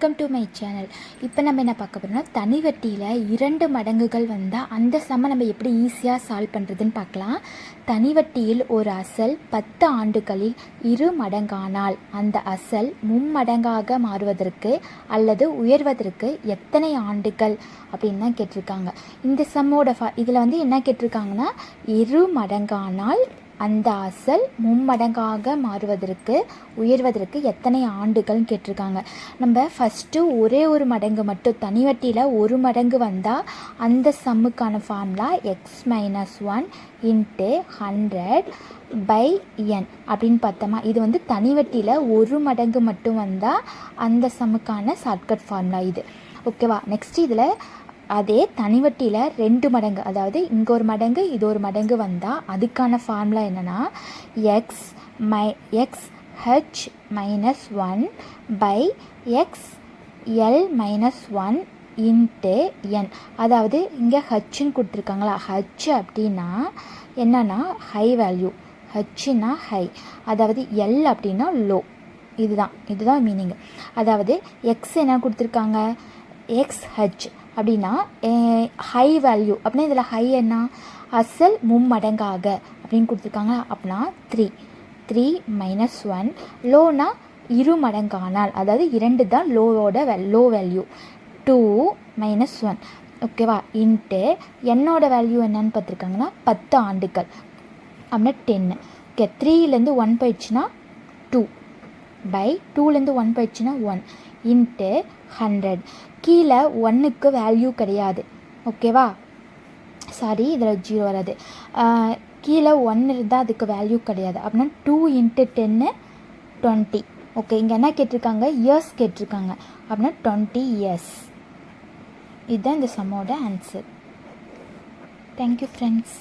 Welcome to my channel இப்போ நம்ம என்ன பார்க்க போகிறோம்னா தனி வட்டியில் இரண்டு மடங்குகள் வந்தால் அந்த சம நம்ம எப்படி ஈஸியாக சால்வ் பண்ணுறதுன்னு பார்க்கலாம். தனி வட்டியில் ஒரு அசல் பத்து ஆண்டுகளில் இரு மடங்கானால் அந்த அசல் மும்மடங்காக மாறுவதற்கு அல்லது உயர்வதற்கு எத்தனை ஆண்டுகள் அப்படின்னு தான் கேட்டிருக்காங்க. இந்த சம்மோட ஃபா இதில் வந்து என்ன கேட்டிருக்காங்கன்னா இரு மடங்கானால் அந்த அசல் மும்மடங்காக மாறுவதற்கு உயர்வதற்கு எத்தனை ஆண்டுகள்னு கேட்டிருக்காங்க. நம்ம ஃபஸ்ட்டு ஒரே ஒரு மடங்கு மட்டும் தனி வட்டியில் ஒரு மடங்கு வந்தால் அந்த சம்முக்கான formula x minus one into hundred by n அப்படின்னு பார்த்தோமா? இது வந்து தனி வட்டியில் ஒரு மடங்கு மட்டும் வந்தால் அந்த சம்முக்கான ஷார்ட்கட் ஃபார்முலா இது. ஓகேவா நெக்ஸ்ட் இதில் அதே தனிவட்டியில் ரெண்டு மடங்கு அதாவது இங்கே ஒரு மடங்கு இது ஒரு மடங்கு வந்தால் அதுக்கான ஃபார்முலா என்னென்னா X my X H minus one by X L minus one into N அதாவது இங்கே ஹச்சுன்னு கொடுத்துருக்காங்களா? ஹச் அப்படின்னா என்னென்னா ஹை வேல்யூ ஹச்சுன்னா ஹை அதாவது எல் அப்படின்னா லோ இதுதான். இதுதான் மீனிங் அதாவது எக்ஸ் என்ன கொடுத்துருக்காங்க? எக்ஸ் ஹச் அப்படின்னா ஹை வேல்யூ அப்படின்னா இதில் ஹை என்ன? அசல் மும்மடங்காக அப்படின்னு கொடுத்துருக்காங்க. அப்படின்னா த்ரீ த்ரீ மைனஸ் ஒன் லோனா இரு மடங்கானால். அதாவது இரண்டு தான் லோவோட வே low value two minus one ஓகேவா இன்ட்டு என்னோட வேல்யூ என்னன்னு பார்த்துருக்காங்கன்னா பத்து ஆண்டுகள். அப்படின்னா டென்னு ஓகே த்ரீலேருந்து ஒன் போயிடுச்சுன்னா டூ பை டூலேருந்து ஒன் போயிடுச்சுன்னா ஒன் இன்ட்டு ஹண்ட்ரட். கீழே ஒன்றுக்கு வேல்யூ கிடையாது. ஓகேவா சாரி இதில் ஜீரோ வராது. கீழே ஒன்று இருந்தால் அதுக்கு வேல்யூ கிடையாது. அப்படின்னா டூ இன்ட்டு டென்னு டுவெண்ட்டி ஓகே இங்கே என்ன கேட்டிருக்காங்க? இயர்ஸ் கேட்டிருக்காங்க. அப்படின்னா டுவெண்ட்டி இயர்ஸ் இதுதான் இந்த சம்மோட ஆன்சர் தேங்க்யூ ஃப்ரெண்ட்ஸ்